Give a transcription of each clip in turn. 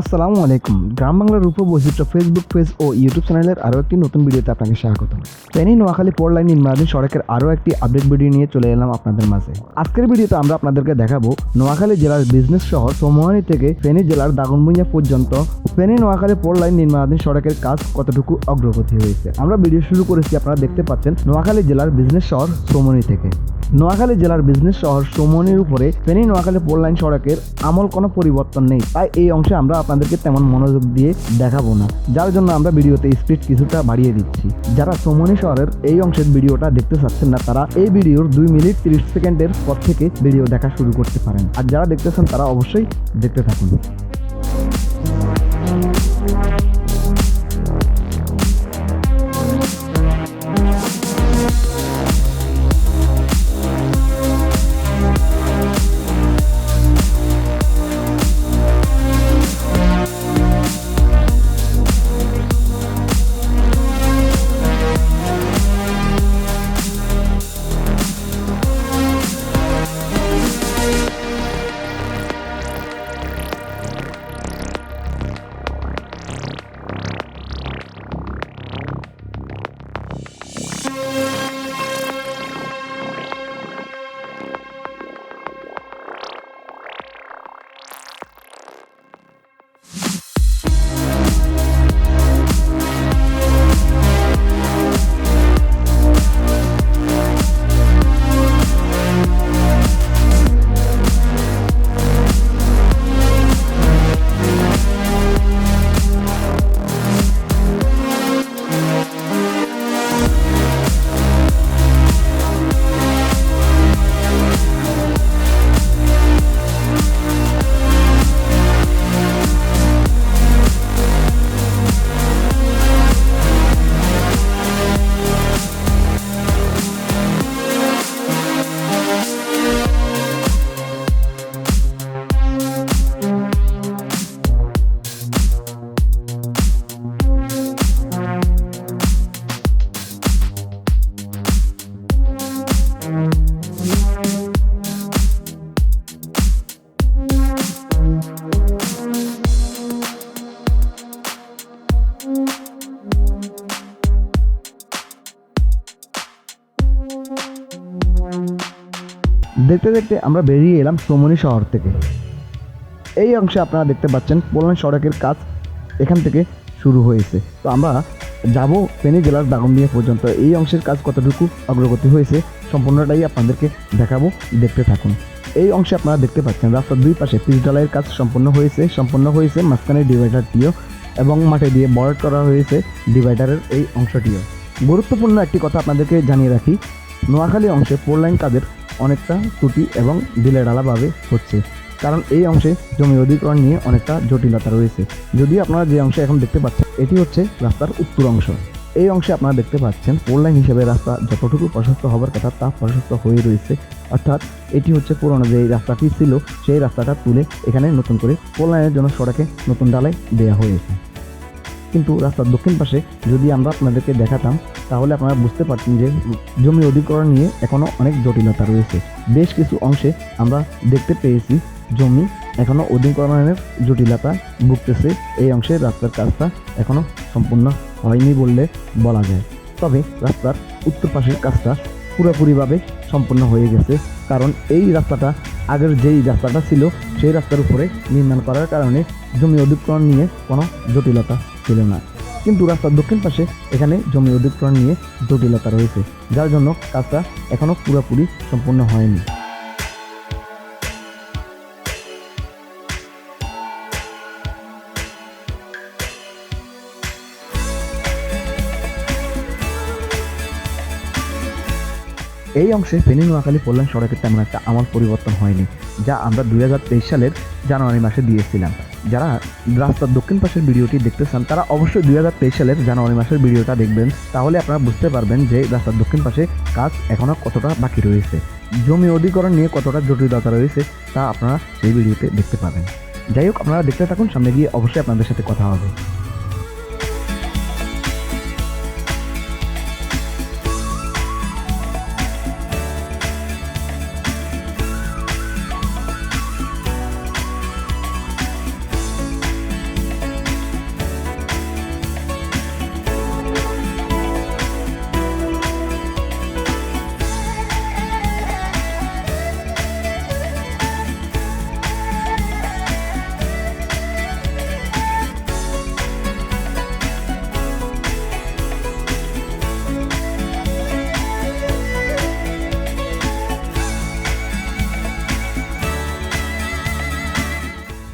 আসসালামু আলাইকুম। গ্রাম বাংলার রূপ বৈচিত্র্য ফেসবুক পেজ ও ইউটিউব চ্যানেলের আরও একটি নতুন ভিডিওতে আপনাকে স্বাগত ফেনী নোয়াখালী পোর লাইন নির্মাণাধীন সড়কের আরও একটি আপডেট ভিডিও নিয়ে চলে এলাম আপনাদের মাঝে। আজকের ভিডিওতে আমরা আপনাদেরকে দেখাবো নোয়াখালী জেলার বিজনেস শহর সোমোহানি থেকে ফেনী জেলার দাগনভূঞা পর্যন্ত ফেনী নোয়াখালী পোর লাইন নির্মাণাধীন সড়কের কাজ কতটুকু অগ্রগতি হয়েছে। আমরা ভিডিও শুরু করেছি, আপনারা দেখতে পাচ্ছেন নোয়াখালী জেলার বিজনেস শহর সোমনি থেকে। নোয়াখালী জেলার বিজনেস শহর সোমনির উপরে ফেনী নোয়াখালী পোল লাইন সড়কের আমল কোনো পরিবর্তন নেই। তাই এই অংশে আমরা আপনাদেরকে তেমন মনোযোগ দিয়ে দেখাবো না। যার জন্য আমরা ভিডিওতে স্পিড কিছুটা বাড়িয়ে দিচ্ছি। যারা সোমনি শহরের এই অংশের ভিডিওটা দেখতে চাচ্ছেন না তারা, এই ভিডিওর দুই মিনিট তিরিশ সেকেন্ডের পর থেকে ভিডিও দেখা শুরু করতে পারেন। আর যারা দেখতেছেন তারা অবশ্যই দেখতে থাকুন। দেখতে দেখতে আমরা বেরিয়ে এলাম সোমনি শহর থেকে। এই অংশে আপনারা দেখতে পাচ্ছেন পোলান সড়কের কাজ এখান থেকে শুরু হয়েছে। তো আমরা যাব ফেনী জেলার দাগনদিয়া পর্যন্ত। এই অংশের কাজ কতটুকু অগ্রগতি হয়েছে সম্পূর্ণটাই আপনাদেরকে দেখাবো। দেখতে থাকুন। এই অংশে আপনারা দেখতে পাচ্ছেন রাস্তার দুই পাশে পিচ ঢালাইয়ের কাজ সম্পন্ন হয়েছে, সম্পূর্ণ হয়েছে মাঝখানে ডিভাইডারটিও এবং মাঠে দিয়ে বর্ড করা হয়েছে ডিভাইডারের এই অংশটিও। গুরুত্বপূর্ণ একটি কথা আপনাদেরকে জানিয়ে রাখি নোয়াখালী অংশে ফোর লাইন কাজের অনেকটা ত্রুটি এবং ঢিলেঢালাভাবে হচ্ছে। কারণ এই অংশে জমি অধিগ্রহণ নিয়ে অনেকটা জটিলতা রয়েছে। যদিও আপনারা যে অংশে এখন দেখতে পাচ্ছেন, এটি হচ্ছে রাস্তার উত্তর অংশ। এই অংশে আপনারা দেখতে পাচ্ছেন ফোর লাইন হিসেবে রাস্তা যতটুকু প্রশস্ত হবার কথা তা প্রশস্ত হয়ে রয়েছে। অর্থাৎ এটি হচ্ছে পুরনো যে রাস্তাটি ছিল, সেই রাস্তাটা তুলে এখানে নতুন করে ফোর লাইনের জন্য সড়কে নতুন ডালাই দেওয়া হয়েছে। কিন্তু রাস্তার দক্ষিণ পাশে যদি আমরা আপনাদেরকে দেখাতাম, তাহলে আপনারা বুঝতে পারতেন যে জমি অধিগ্রহণ নিয়ে এখনও অনেক জটিলতা রয়েছে। বেশ কিছু অংশে আমরা দেখতে পেয়েছি জমি এখনও অধিগ্রহণের জটিলতা ভুগতেছে। এই অংশে রাস্তার কাজটা এখনও সম্পূর্ণ হয়নি বললে বলা যায়। তবে রাস্তার উত্তর পাশের কাজটা পুরোপুরিভাবে সম্পূর্ণ হয়ে গেছে। কারণ এই রাস্তাটা আগের যেই রাস্তাটা ছিল, সেই রাস্তার উপরে নির্মাণ করার কারণে জমি অধিগ্রহণ নিয়ে কোনো জটিলতা ছিল না। কিন্তু রাস্তার দক্ষিণ পাশে এখানে জমি অধিগ্রহণ নিয়ে জটিলতা রয়েছে, যার জন্য কাজটা এখনও পুরোপুরি সম্পূর্ণ হয়নি। এই অংশে ফেনী নোয়াখালী কল্যাণ সড়কের তেমন একটা আমল পরিবর্তন হয়নি, যা আমরা দুই হাজার তেইশ সালের জানুয়ারি মাসে দিয়েছিলাম। যারা রাস্তার দক্ষিণ পাশের ভিডিওটি দেখতে চান, তারা অবশ্যই দুই হাজার তেইশ সালের জানুয়ারি মাসের ভিডিওটা দেখবেন। তাহলে আপনারা বুঝতে পারবেন যে রাস্তার দক্ষিণ পাশে কাজ এখনও কতটা বাকি রয়েছে। জমি অধিকরণ নিয়ে কতটা জটিলতা রয়েছে, তা আপনারা সেই ভিডিওতে দেখতে পাবেন। যাই হোক, আপনারা দেখতে থাকুন, সামনে গিয়ে অবশ্যই আপনাদের সাথে কথা হবে।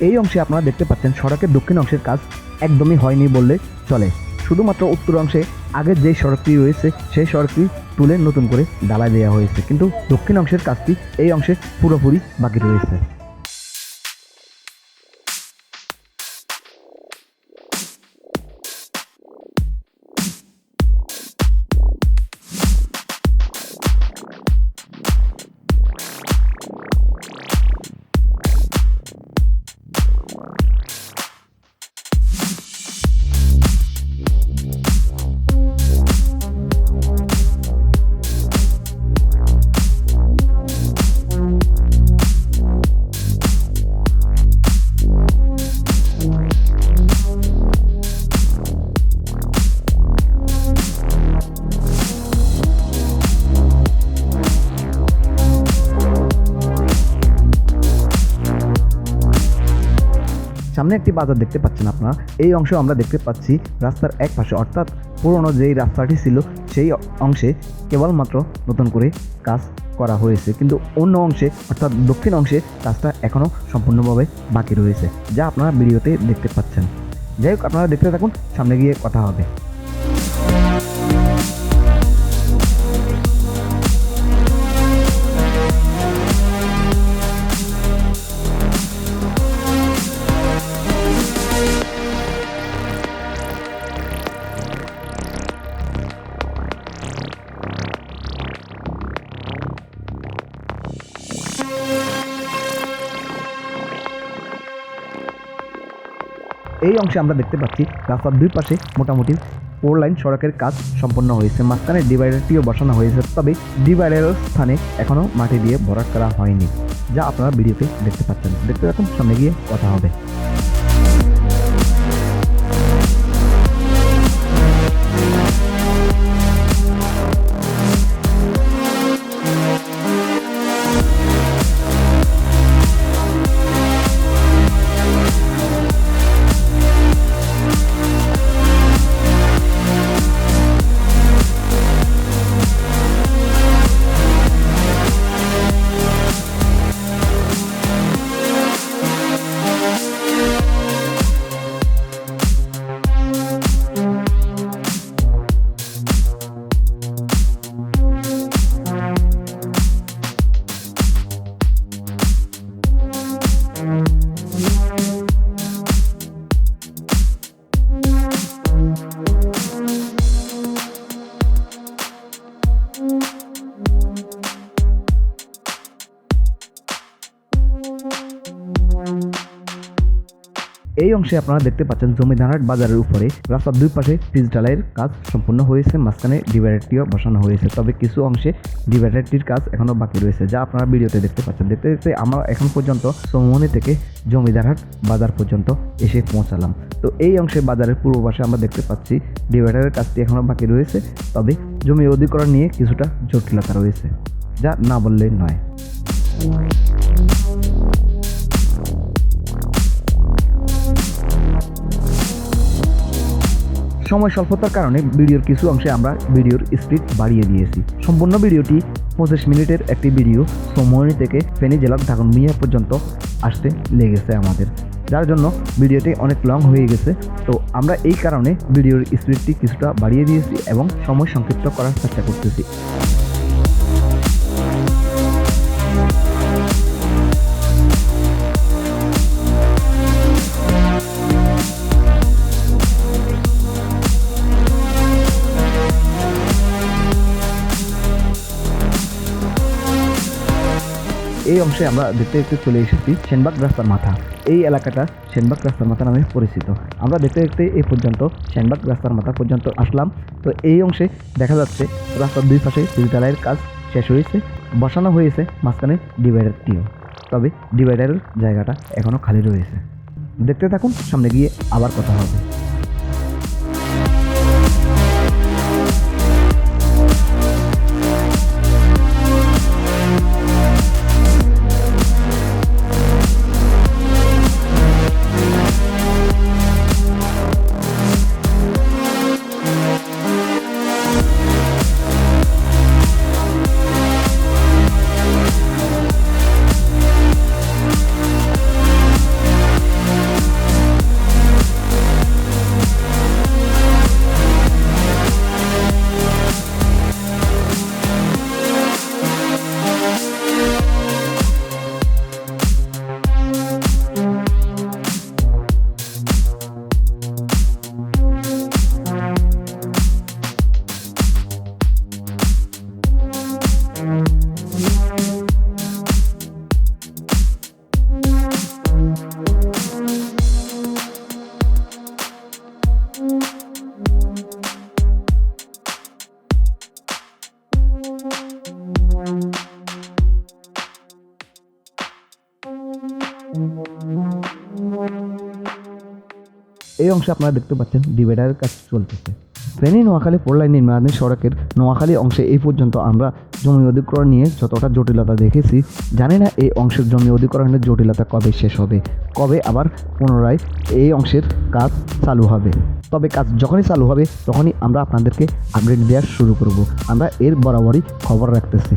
এই অংশে আপনারা দেখতে পাচ্ছেন সড়কের দক্ষিণ অংশের কাজ একদমই হয়নি বললে চলে। শুধুমাত্র উত্তর অংশে আগের যে সড়কটি রয়েছে, সেই সড়কটি তুলে নতুন করে ডালা দেওয়া হয়েছে। কিন্তু দক্ষিণ অংশের কাজটি এই অংশে পুরোপুরি বাকি রয়েছে। সামনে একটি বাজার দেখতে পাচ্ছেন আপনারা। এই অংশ আমরা দেখতে পাচ্ছি রাস্তার এক পাশে অর্থাৎ পুরনো যেই রাস্তাটি ছিল, সেই অংশে কেবলমাত্র নতুন করে কাজ করা হয়েছে। কিন্তু অন্য অংশে, অর্থাৎ দক্ষিণ অংশে কাজটা এখনও সম্পূর্ণভাবে বাকি রয়েছে, যা আপনারা ভিডিওতে দেখতে পাচ্ছেন। যাই হোক, আপনারা দেখতে থাকুন, সামনে গিয়ে কথা হবে। অংশে আমরা দেখতে পাচ্ছি, রাস্তার দুই পাশে মোটামুটি ফোর লাইন সড়কের কাজ সম্পন্ন হয়েছে। মাঝখানে ডিভাইডারটিও বসানো হয়েছে, তবে ডিভাইডারের স্থানে এখনও মাটি দিয়ে ভরাট করা হয়নি, যা আপনারা ভিডিওতে দেখতে পাচ্ছেন। দেখতে থাকুন, সামনে গিয়ে কথা হবে। অংশে আপনারা দেখতে পাচ্ছেন জমিদারহাট বাজারের উপরে রাস্তার দুই পাশে পিচ ঢালাইয়ের কাজ সম্পূর্ণ হয়েছে, মাঝখানে ডিভাইডারটিও বসানো হয়েছে। তবে কিছু অংশে ডিভাইডারটির কাজ এখনও বাকি রয়েছে, যা আপনারা ভিডিওতে দেখতে পাচ্ছেন। দেখতে দেখতে আমরা এখন পর্যন্ত সোমনি থেকে জমিদারহাট বাজার পর্যন্ত এসে পৌঁছালাম। তো এই অংশে বাজারের পূর্ব পাশে আমরা দেখতে পাচ্ছি ডিভাইডারের কাজটি এখনও বাকি রয়েছে, তবে জমি অধিকরণ নিয়ে কিছুটা জটিলতা রয়েছে, যা না বললেই নয়। সময় স্বল্পতার কারণে ভিডিওর কিছু অংশে আমরা ভিডিওর স্পিড বাড়িয়ে দিয়েছি। সম্পূর্ণ ভিডিওটি পঁচিশ মিনিটের একটি ভিডিও। সময় থেকে ফেনী জেলার ঢাকনমিয়া পর্যন্ত আসতে লেগেছে আমাদের। যার জন্য ভিডিওটি অনেক লং হয়ে গেছে। তো আমরা এই কারণে ভিডিওর স্পিডটি কিছুটা বাড়িয়ে দিয়েছি এবং সময় সংক্ষিপ্ত করার চেষ্টা করতেছি। এই অংশে আমরা দেখতে দেখতে চলে এসেছি সেনবাগ রাস্তার মাথা। এই এলাকাটা সেনবাগ রাস্তার মাথা নামে পরিচিত। আমরা দেখতে দেখতে এই পর্যন্ত সেনবাগ রাস্তার মাথা পর্যন্ত আসলাম। তো এই অংশে দেখা যাচ্ছে রাস্তার দুই পাশে তিলতলাইয়ের কাজ শেষ হয়েছে, বসানো হয়েছে, মাঝখানে ডিভাইডারটিও তবে ডিভাইডারের জায়গাটা এখনও খালি রয়েছে। দেখতে থাকুন, সামনে গিয়ে আবার কথা হবে। অংশে আপনারা দেখতে পাচ্ছেন ডিভাইডারের কাজ চলতেছে। ফেনী, নোয়াখালী, ফোর লাইন নির্মাণাধীন সড়কের নোয়াখালী অংশে এই পর্যন্ত আমরা জমি অধিগ্রহণ নিয়ে যতটা জটিলতা দেখেছি, জানি না এই অংশের জমি অধিগ্রহণের জটিলতা কবে শেষ হবে, কবে আবার পুনরায় এই অংশের কাজ চালু হবে। তবে কাজ যখনই চালু হবে, তখনই আমরা আপনাদেরকে আপডেট দেওয়া শুরু করব। আমরা এর বরাবরই খবর রাখতেছি।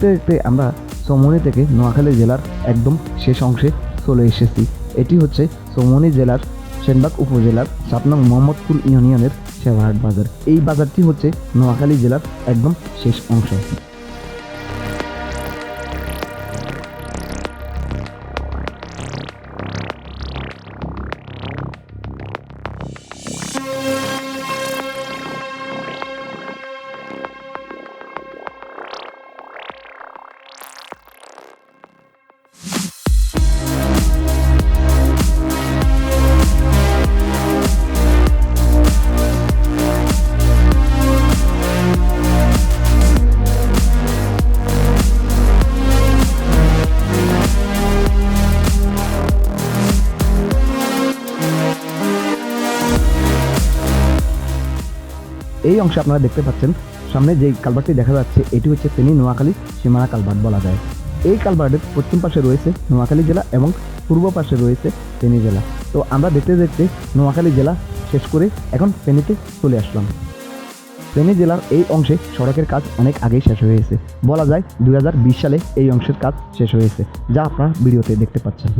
দেখতে দেখতে আমরা সোমনি থেকে নোয়াখালী জেলার একদম শেষ অংশে চলে এসেছি। এটি হচ্ছে সোমনি জেলার সেনবাগ উপজেলার সাত নং মোহাম্মদপুর ইউনিয়নের সেবাহাট বাজার। এই বাজারটি হচ্ছে নোয়াখালী জেলার একদম শেষ অংশ। এই অংশে আপনারা দেখতে পাচ্ছেন, সামনে যে কালভারটি দেখা যাচ্ছে, এটি হচ্ছে ফেনী নোয়াখালী সীমানা কালভার্ট বলা যায়। এই কালভার্টের পশ্চিম পাশে রয়েছে নোয়াখালী জেলা এবং পূর্ব পাশে রয়েছে ফেনী জেলা। তো আমরা দেখতে দেখতে নোয়াখালী জেলা শেষ করে এখন ফেনীতে চলে আসলাম। ফেনী জেলার এই অংশে সড়কের কাজ অনেক আগেই শেষ হয়েছে বলা যায় দুই হাজার বিশ সালে এই অংশের কাজ শেষ হয়েছে যা আপনারা ভিডিওতে দেখতে পাচ্ছেন।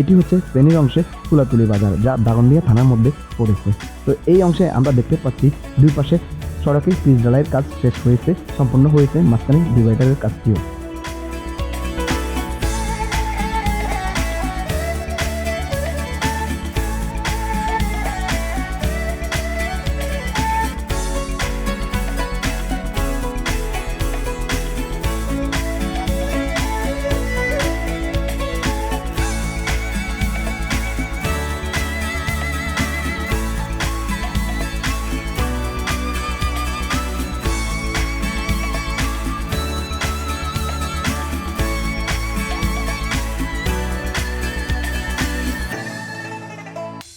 এটি হচ্ছে ফেনীর অংশে তুলাতুলি বাজার, যা দাগনদিয়া থানার মধ্যে পড়েছে। তো এই অংশে আমরা দেখতে পাচ্ছি, দুই পাশে সড়কের পিস ঢালাইয়ের কাজ শেষ হয়েছে সম্পন্ন হয়েছে মাঝখানে ডিভাইডারের কাজটিও।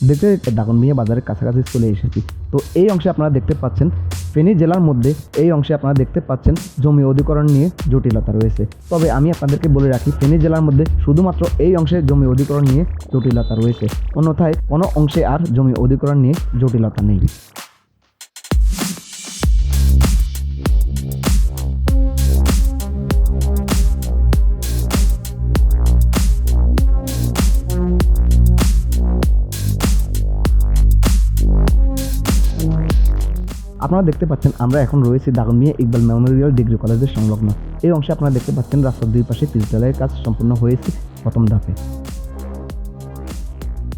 দেখতে দেখতে দাগনমিয়া বাজারের কাছাকাছি চলে এসেছি। তো এই অংশে আপনারা দেখতে পাচ্ছেন, ফেনী জেলার মধ্যে এই অংশে আপনারা দেখতে পাচ্ছেন জমি অধিকরণ নিয়ে জটিলতা রয়েছে। তবে আমি আপনাদেরকে বলে রাখি, ফেনী জেলার মধ্যে শুধুমাত্র এই অংশে জমি অধিকরণ নিয়ে জটিলতা রয়েছে। অন্যথায় কোনো অংশে আর জমি অধিকরণ নিয়ে জটিলতা নেই। আপনারা দেখতে পাচ্ছেন, আমরা এখন রয়েছি দাগনমিয়া ইকবাল মেমোরিয়াল ডিগ্রি কলেজের সংলগ্ন। এই অংশে আপনারা দেখতে পাচ্ছেন, রাস্তার দুই পাশে পিচঢালাইয়ের কাজ সম্পূর্ণ হয়েছে প্রথম ধাপে।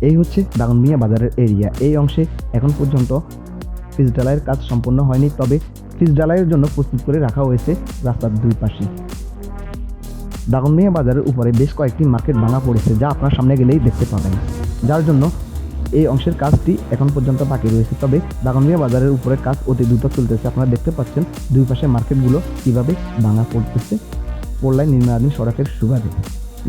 এই হচ্ছে দাগনমিয়া বাজারের এরিয়া। এই অংশে এখন পর্যন্ত পিচঢালাইয়ের কাজ সম্পূর্ণ হয়নি, তবে পিচঢালাইয়ের জন্য প্রস্তুত করে রাখা হয়েছে রাস্তার দুই পাশে। দাগনমিয়া বাজারের উপরে বেশ কয়েকটি মার্কেট ভাঙা পড়েছে, যা আপনার সামনে গেলেই দেখতে পাবেন। যার জন্য এই অংশের কাজটি এখন পর্যন্ত বাকি রয়েছে। তবে দাগনমিয়া বাজারের উপরে কাজ অতি দ্রুত চলতেছে। আপনারা দেখতে পাচ্ছেন দুই পাশে মার্কেটগুলো কীভাবে ভাঙা পড়তেছে। পড়লাই নির্মাণাধীন সড়কের সুবাদে।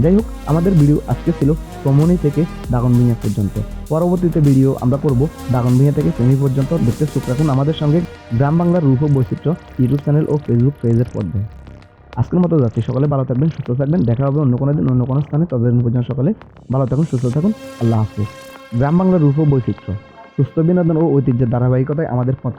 যাই হোক, আমাদের ভিডিও আজকে ছিল প্রমণি থেকে দাগনভূঞা পর্যন্ত। পরবর্তীতে ভিডিও আমরা করব দাগনভূঞা থেকে ফেনী পর্যন্ত। দেখতে চোখ রাখুন আমাদের সঙ্গে গ্রাম বাংলার রূপ বৈচিত্র্য ইউটিউব চ্যানেল ও ফেসবুক পেজের পর্দায়। আজকের মতো যাচ্ছি। সকালে ভালো থাকবেন, সুস্থ থাকবেন। দেখা হবে অন্য কোনো দিন, অন্য কোনো স্থানে। ততদিন পর্যন্ত সকালে ভালো থাকুন, সুস্থ থাকুন। আল্লাহ হাফিজ। গ্রাম বাংলার রূপ বৈচিত্র্য সুস্থ বিনোদন ও ঐতিহ্যের ধারাবাহিকতায় আমাদের পথ